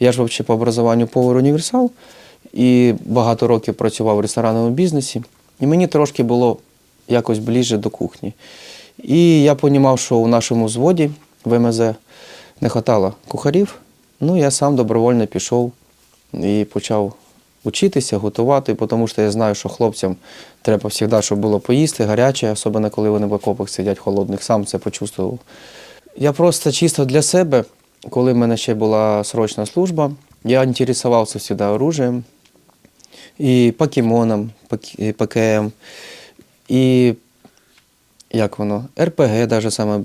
Я ж взагалі по образуванню повар універсал і багато років працював в ресторанному бізнесі. І мені трошки було якось ближче до кухні. І я розумів, що у нашому зводі ВМЗ не вистачало кухарів. Ну, я сам добровольно пішов і почав учитися, готувати, тому що я знаю, що хлопцям треба завжди, щоб було поїсти, гаряче, особливо коли вони в окопах сидять холодних, сам це почувствував. Я просто чисто для себе, коли в мене ще була срочна служба, я інтересувався завжди оружием, і покемоном, пок- ПКМ, і як воно, РПГ даже саме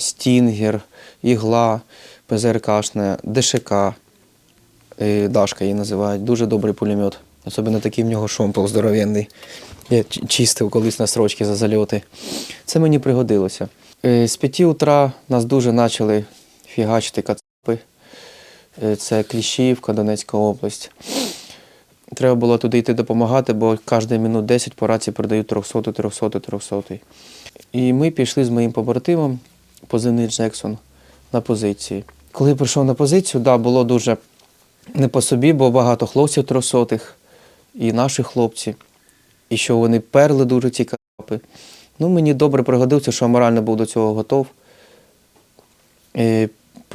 Стінгер, Ігла, ПЗРКшне, ДШК, Дашка її називають. Дуже добрий пулемет. Особливо такий в нього шомпол здоровенний. Я чистив колись на строчки за зальоти. Це мені пригодилося. Е, З п'яти утра нас дуже почали фігачити Це Кліщівка, Донецька область. Треба було туди йти допомагати, бо кожні минут 10 по рації передають 300, 300, 300. І ми пішли з моїм побратимом, позивний Джексон, на позиції. Коли я прийшов на позицію, да, було дуже не по собі, бо багато хлопців трьохсотих, і наші хлопці, і що вони перли дуже ці капи. Ну, мені добре пригодився, що я морально був до цього готов.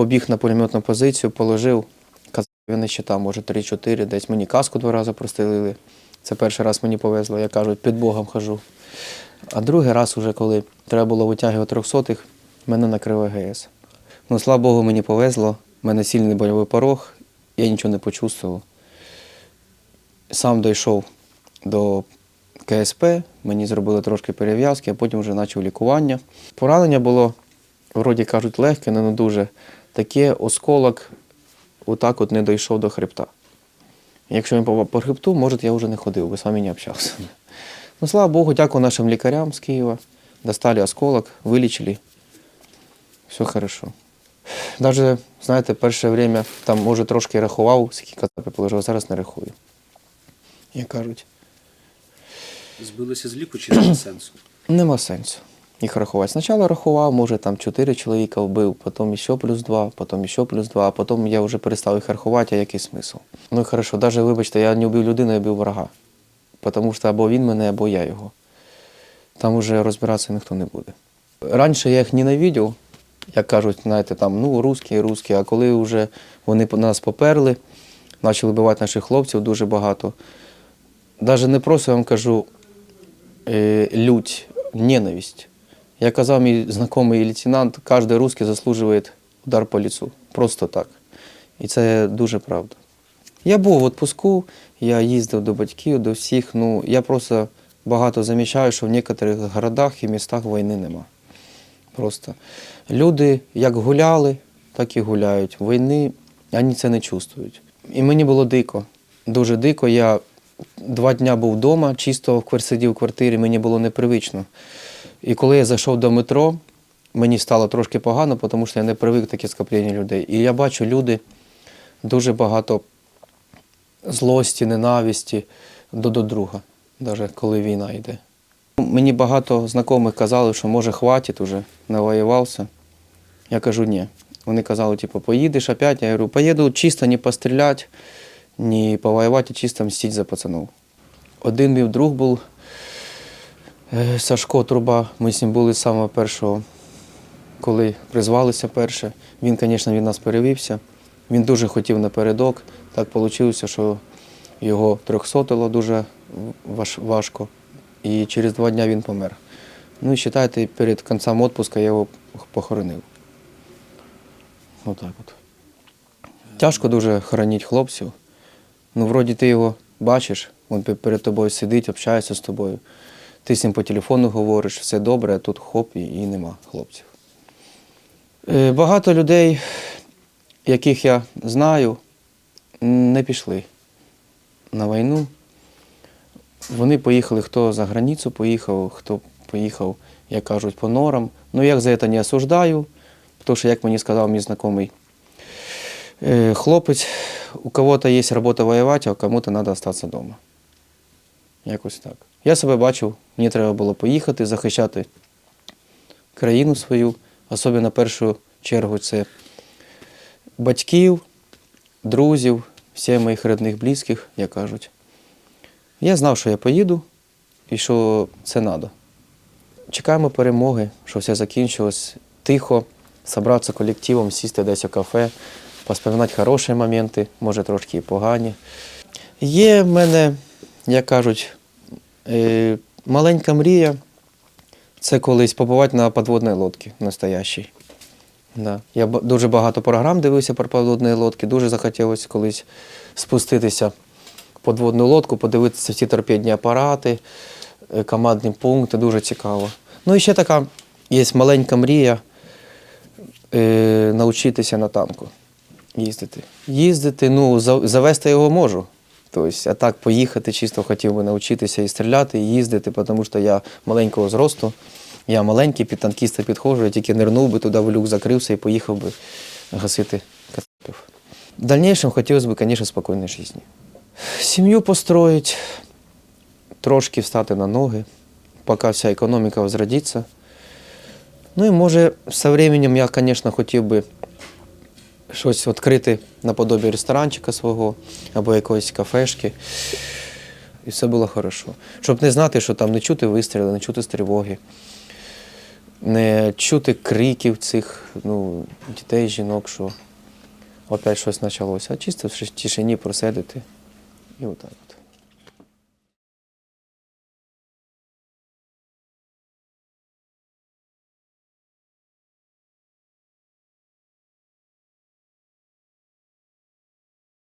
Побіг на пулеметну позицію, положив. Казав, вони ще там, може, 3-4, десь мені каску два рази прострелили. Це перший раз мені повезло, я кажу, під Богом хожу. А другий раз, уже коли треба було витягувати трьохсотих, мене накрив АГС. Ну, слава Богу, мені повезло. У мене сильний больовий порог, я нічого не почувствував. Сам дійшов до КСП, мені зробили трошки перев'язки, а потім вже почав лікування. Поранення було, вроді кажуть, легке, але не дуже. Таке осколок отак от не дійшов до хребта. Якщо він попав по хребту, може, я вже не ходив, би самі не общався. Ну, слава Богу, дякую нашим лікарям з Києва. Достали осколок, вилічили. Все хорошо. Даже, знаєте, перше время там, може, трошки рахував, скільки кацапи положив, а зараз не рахую. Як кажуть, Збилися з ліку чи нема сенсу? нема сенсу їх рахувати. Спочатку рахував, може, там 4 чоловіка вбив, потім ще плюс 2, потім ще плюс 2, а потім я вже перестав їх рахувати, а який смисл. Ну і хорошо, навіть вибачте, я не вбив людину, я вбив врага. Тому що або він мене, або я його. Там вже розбиратися ніхто не буде. Раніше я їх ненавидів, як кажуть, знаєте, там, ну, русські, русські, а коли вже вони нас поперли, почали вбивати наших хлопців дуже багато. Навіть не просто я вам кажу е, лють, ненависть. Я казав, мій знайомий лейтенант, кожен русский заслужує удар по лицу. Просто так. І це дуже правда. Я був в відпуску, я їздив до батьків, до всіх. Ну, я просто багато замічаю, що в деяких городах і містах війни нема. Просто люди як гуляли, так і гуляють. Війни вони це не чувствують. І мені було дико. Дуже дико. Я два дні був вдома, чисто сидів в квартирі, мені було непривично. І коли я зайшов до метро, мені стало трошки погано, тому що я не привик таке скоплення людей. І я бачу, люди дуже багато злості, ненависті до, до друга, навіть коли війна йде. Мені багато знайомих казали, що може хватить уже, навоювався. Я кажу, ні. Вони казали, типу, поїдеш опять. Я говорю, поїду чисто не постріляти, не повоювати, чисто мстити за пацанов. Один мій друг був Сашко Труба. Ми з ним були з самого першого, коли призвалися перше. Він, звісно, від нас перевівся. Він дуже хотів напередок. Так вийшло, що його трьохсотило дуже важко. І через два дні він помер. Ну і вважайте, перед кінцем відпуску я його похоронив. Отак от. Тяжко дуже хоронити хлопців. Ну, вроді ти його бачиш, він перед тобою сидить, общається з тобою. Ти з ним по телефону говориш, все добре, а тут хоп, і, і нема хлопців. Е, Багато людей, яких я знаю, не пішли на війну. Вони поїхали, хто за границю поїхав, хто поїхав, як кажуть, по норам. Ну, я за це не осуждаю, тому що, як мені сказав мій знайомий е, хлопець, у кого-то є робота воювати, а кому-то треба залишитися вдома. Якось так. Я себе бачив, мені треба було поїхати, захищати країну свою, особливо на першу чергу це батьків, друзів, всіх моїх рідних, близьких, як кажуть. Я знав, що я поїду і що це треба. Чекаємо перемоги, що все закінчилось тихо, зібратися колективом, сісти десь у кафе, поспоминати хороші моменти, може трошки і погані. Є в мене, як кажуть, маленька мрія це колись побувати на підводній лодці настоящій. Да. Я дуже багато програм дивився про підводні лодки, дуже захотілося колись спуститися в підводну лодку, подивитися всі торпедні апарати, е, командні пункти, дуже цікаво. Ну і ще така є маленька мрія е, навчитися на танку їздити. Їздити, ну, завести його можу. Тобто, а так поїхати, чисто хотів би навчитися і стріляти, і їздити, тому що я маленького зросту. Я маленький, під танкіста підходжу, я тільки нирнув би туди в люк закрився і поїхав би гасити кацапів. В дальнейшем хотілося б, звісно, спокійної житті. Сім'ю построїть, трошки встати на ноги, поки вся економіка возродиться. Ну і може, з часом я, звісно, хотів би щось відкрити наподобі ресторанчика свого або якоїсь кафешки. І все було хорошо. Щоб не знати, що там не чути вистріли, не чути стривоги, не чути криків цих ну, дітей, жінок, що опять щось почалося, а чисто в тишині просидити. І отак. от.